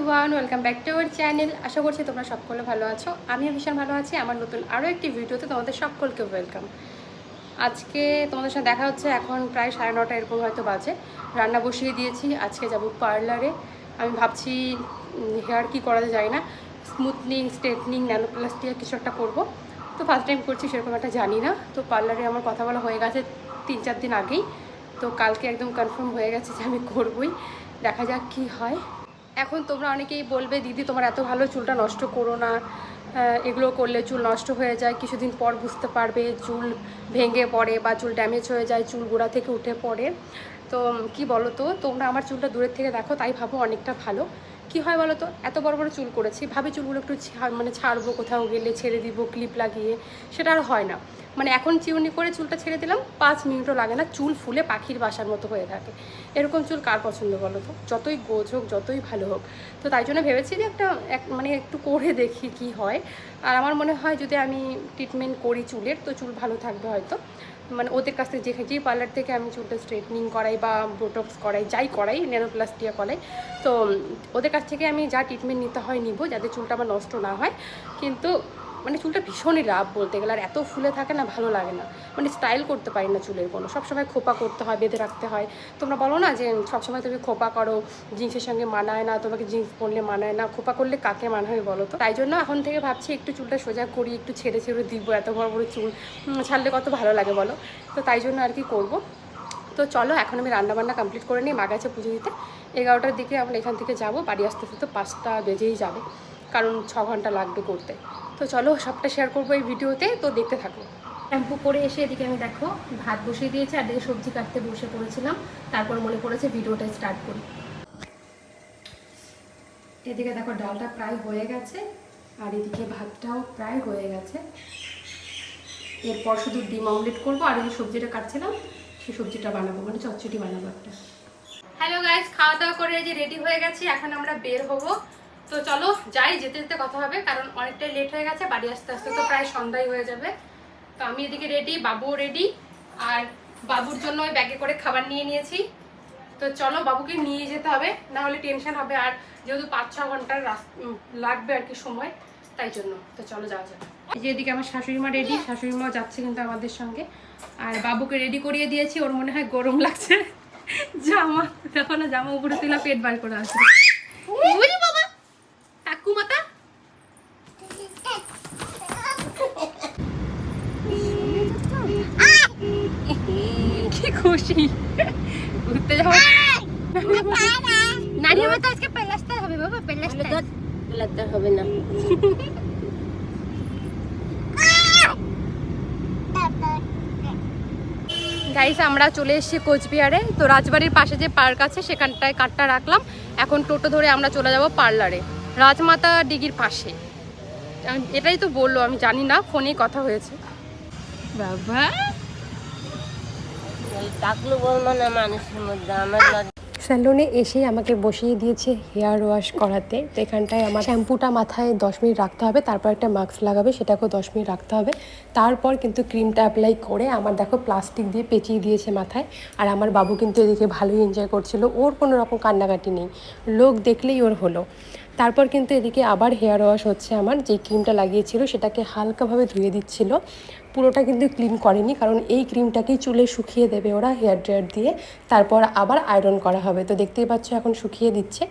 Everyone welcome back to our channel আশা করছি তোমরা সকলে ভালো আছো। আমিও ভীষণ ভালো আছি। আমার নতুন আরও একটি ভিডিওতে তোমাদের সকলকে ওয়েলকাম আজকে তোমাদের সাথে দেখা হচ্ছে এখন প্রায় সাড়ে নটা, এরকম হয়তো বাজে। রান্না বসিয়ে দিয়েছি, আজকে যাব পার্লারে। আমি ভাবছি হেয়ার কি করাতে যায় না। স্মুথনিং স্ট্রেটনিং ন্যানোপ্লাস্টিয়া কিছু একটা করব। তো ফার্স্ট টাইম করছি, সেরকম একটা জানি না। তো পার্লারে আমার কথা বলা হয়ে গেছে তিন চার দিন আগেই। তো কালকে একদম কনফার্ম হয়ে গেছে যে আমি করবই। দেখা যাক কি হয়। এখন তোমরা অনেকেই বলবে, দিদি, তোমার এত ভালো চুলটা নষ্ট করো না। এগুলো করলে চুল নষ্ট হয়ে যায়। কিছুদিন পর বুঝতে পারবে চুল ভেঙে পড়ে বা চুল ড্যামেজ হয়ে যায়, চুল গোড়া থেকে উঠে পড়ে। তো কি বলো তো তোমরা আমার চুলটা দূরের থেকে দেখো, তাই ভাবো অনেকটা ভালো। কি হয় বলো তো এত বড় বড় চুল করেছি, ভাবি চুলগুলো একটু মানে ছাড়বো কোথাও গেলে, ছেড়ে দিব ক্লিপ লাগিয়ে, সেটা আর হয় না। মানে এখন চিউনি করে চুলটা ছেড়ে দিলাম, পাঁচ মিনিটও লাগে না, চুল ফুলে পাখির বাসার মতো হয়ে থাকে। এরকম চুল কার পছন্দ বলো তো? যতই গোজ হোক, যতই ভালো হোক। তো তাই জন্য ভেবেছি যে একটা এক মানে একটু করে দেখি কি হয়। আর আমার মনে হয় যদি আমি ট্রিটমেন্ট করি চুলের, তো চুল ভালো থাকবে হয়তো। মানে ওদের কাছ থেকে যে যেই পার্লার থেকে আমি চুলটা স্ট্রেটনিং করাই বা বোটক্স করাই, যাই করাই ন্যানোপ্লাস্টিয়া করাই, তো ওদের কাছ থেকে আমি যা ট্রিটমেন্ট নিতে হয় নিব, যাতে চুলটা আমার নষ্ট না হয়। কিন্তু মানে চুলটা ভীষণই রাফ বলতে গেলে, আর এত ফুলে থাকে না, ভালো লাগে না। মানে স্টাইল করতে পারি না চুলের কোনো। সবসময় খোপা করতে হয়, বেঁধে রাখতে হয়। তোমরা বলো না যে সবসময় তুমি খোপা করো, জিন্সের সঙ্গে মানায় না, তোমাকে জিন্স পরলে মানায় না, খোপা করলে কাকে মানায় বলো তো? তাই জন্য এখন থেকে ভাবছি একটু চুলটা সোজা করি, একটু ছেড়ে ছেড়ে দিব এত বড় বড় চুল। ছাড়লে কত ভালো লাগে বলো? তো তাই জন্য আর কি করব। তো চলো, এখন আমি রান্নাবান্না কমপ্লিট করে নিই, মা গেছে পুজো দিতে। এগারোটার দিকে আমরা এখান থেকে যাব, বাড়ি আসতে আসতে তো পাঁচটা বেজেই যাবে। কারণ ছ ঘণ্টা লাগবে করতে। তো চলো সবটা শেয়ার করব এই ভিডিওতে তো দেখতে থাকো। শ্যাম্পু করে এসে এদিকে আমি দেখো ভাত বসিয়ে দিয়েছি আর দিকে সবজি কাটতে বসে পড়েছিলাম। তারপর মনে পড়েছে ভিডিওটা স্টার্ট করি। এদিকে দেখো ডালটা প্রায় হয়ে গেছে আর এদিকে ভাতটাও প্রায় হয়ে গেছে। এরপর শুধু ডিম অমলেট করব আর এই যে সবজিটা কাটছিলাম সেই সবজিটা বানাবো মানে চচ্চড়ি বানাবো একটা। হ্যালো গাইজ খাওয়া দাওয়া করে যে রেডি হয়ে গেছি এখন আমরা বের হব। তো চলো যাই, যেতে যেতে কথা হবে, কারণ অনেকটাই লেট হয়ে গেছে, বাড়ি আসতে আসতে তো প্রায় সন্ধ্যাই হয়ে যাবে। তো আমি এদিকে রেডি বাবুও রেডি আর বাবুর জন্য ওই ব্যাগে করে খাবার নিয়ে নিয়েছি। তো চলো বাবুকে নিয়ে যেতে হবে, না হলে টেনশন হবে, আর যেহেতু পাঁচ ছ ঘণ্টার লাগবে আর কি সময়, তাই জন্য। তো চলো যাওয়া যাক। এই যে এদিকে আমার শাশুড়ি মা রেডি শাশুড়ি মা যাচ্ছে কিন্তু আমাদের সঙ্গে। আর বাবুকে রেডি করিয়ে দিয়েছি, ওর মনে হয় গরম লাগছে। জামা, দেখো না, জামা উপরে তুলে পেট বার করে আছে ওই বাবা কাকু মাতা কি খুশি। ঘুরতে যাব। নানি আমার তো আজকে পেলাস্তার হবে বাবা পেলাস্তার লাগতে হবে না। গাইস আমরা চলে এসেছি কোচবিহারে। তো রাজবাড়ির পাশে যে পার্ক আছে সেখানটায় কারটা রাখলাম। এখন টোটো ধরে আমরা চলে যাব পার্লারে রাজমাতা ডিগির পাশে। এটাই তো বলল আমি জানি না ফোনেই কথা হয়েছে। বাবা! টাকলু স্যালুনে এসেই আমাকে বসিয়ে দিয়েছে হেয়ার ওয়াশ করাতে। তো এখানটায় আমার শ্যাম্পুটা মাথায় দশ মিনিট রাখতে হবে, তারপর একটা মাস্ক লাগাবে, সেটাকেও দশ মিনিট রাখতে হবে। তারপর কিন্তু ক্রিমটা অ্যাপ্লাই করে আমার দেখো প্লাস্টিক দিয়ে পেঁচিয়ে দিয়েছে মাথায়, আর আমার বাবু কিন্তু এদিকে ভালোই এনজয় করছিল। ওর কোনো রকম কান্নাকাটি নেই। লোক দেখলেই ওর হলো। তারপর কিন্তু এদিকে আবার হেয়ার ওয়াশ হচ্ছে আমার, যে ক্রিমটা লাগিয়েছিল সেটাকে হালকাভাবে ধুয়ে দিচ্ছিল। পুরোটা কিন্তু ক্লিন করেনি, কারণ এই ক্রিমটাকেই চুলে শুকিয়ে দেবে ওরা হেয়ার ড্রায়ার দিয়ে। তারপর আবার আয়রন করা হবে। তো দেখতেই পাচ্ছ এখন শুকিয়ে দিচ্ছে।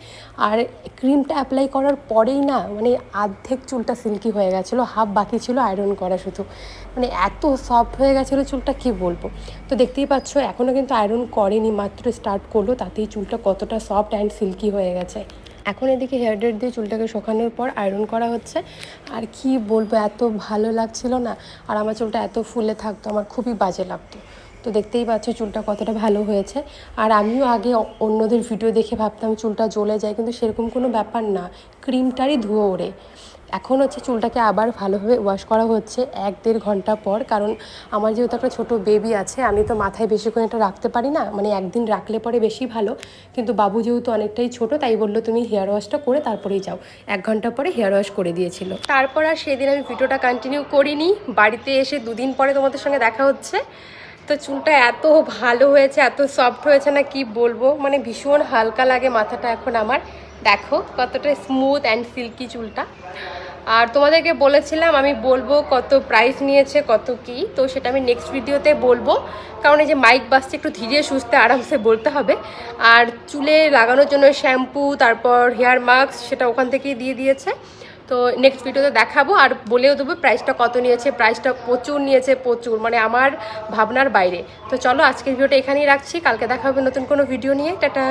আর ক্রিমটা অ্যাপ্লাই করার পরেই না মানে আর্ধেক চুলটা সিল্কি হয়ে গেছিল হাফ বাকি ছিল আয়রন করা শুধু। মানে এত সফট হয়ে গেছিল চুলটা, কি বলব? তো দেখতেই পাচ্ছ এখনও কিন্তু আয়রন করেনি, মাত্র স্টার্ট করল, তাতেই চুলটা কতটা সফট অ্যান্ড সিল্কি হয়ে গেছে। এখন এদিকে হেয়ার ড্রেড দিয়ে চুলটাকে শোকানোর পর আয়রন করা হচ্ছে। আর কি বলব, এত ভালো লাগছিল না। আর আমার চুলটা এত ফুলে থাকতো, আমার খুবই বাজে লাগতো। তো দেখতেই পাচ্ছ চুলটা কতটা ভালো হয়েছে। আর আমিও আগে অন্যদের ভিডিও দেখে ভাবতাম চুলটা জ্বলে যায়, কিন্তু সেরকম কোনো ব্যাপার না। ক্রিমটারই ধুয়ো ওড়ে। এখন হচ্ছে চুলটাকে আবার ভালোভাবে ওয়াশ করা হচ্ছে এক দেড় ঘণ্টা পর, কারণ আমার যেহেতু একটা ছোটো বেবি আছে, আমি তো মাথায় বেশিক্ষণ এটা রাখতে পারি না মানে একদিন রাখলে পরে বেশি ভালো। কিন্তু বাবু যেহেতু অনেকটাই ছোট, তাই বলল তুমি হেয়ার ওয়াশটা করে তারপরেই যাও। এক ঘণ্টা পরে হেয়ার ওয়াশ করে দিয়েছিল। তারপর আর সেদিন আমি ভিডিওটা কন্টিনিউ করিনি, বাড়িতে এসে দুদিন পরে তোমাদের সঙ্গে দেখা হচ্ছে। তো চুলটা এত ভালো হয়েছে, এত সফট হয়েছে না কি বলব মানে ভীষণ হালকা লাগে মাথাটা এখন আমার। দেখো কতটা স্মুথ অ্যান্ড সিল্কি চুলটা। আর তোমাদেরকে বলেছিলাম আমি বলব কত প্রাইস নিয়েছে, কত কি, তো সেটা আমি নেক্সট ভিডিওতে বলব। কারণ এই যে মাইক বাসছে একটু ধীরে সুস্থে আরামসে বলতে হবে। আর চুলে লাগানোর জন্য শ্যাম্পু তারপর হেয়ার মাস্ক সেটা ওখান থেকেই দিয়ে দিয়েছে। তো নেক্সট ভিডিওতে দেখাবো আর বলেও দেবো প্রাইসটা কত নিয়েছে প্রাইসটা প্রচুর নিয়েছে, প্রচুর মানে আমার ভাবনার বাইরে। তো চলো আজকের ভিডিওটা এখানেই রাখছি, কালকে দেখা হবে নতুন কোনো ভিডিও নিয়ে। টাটা।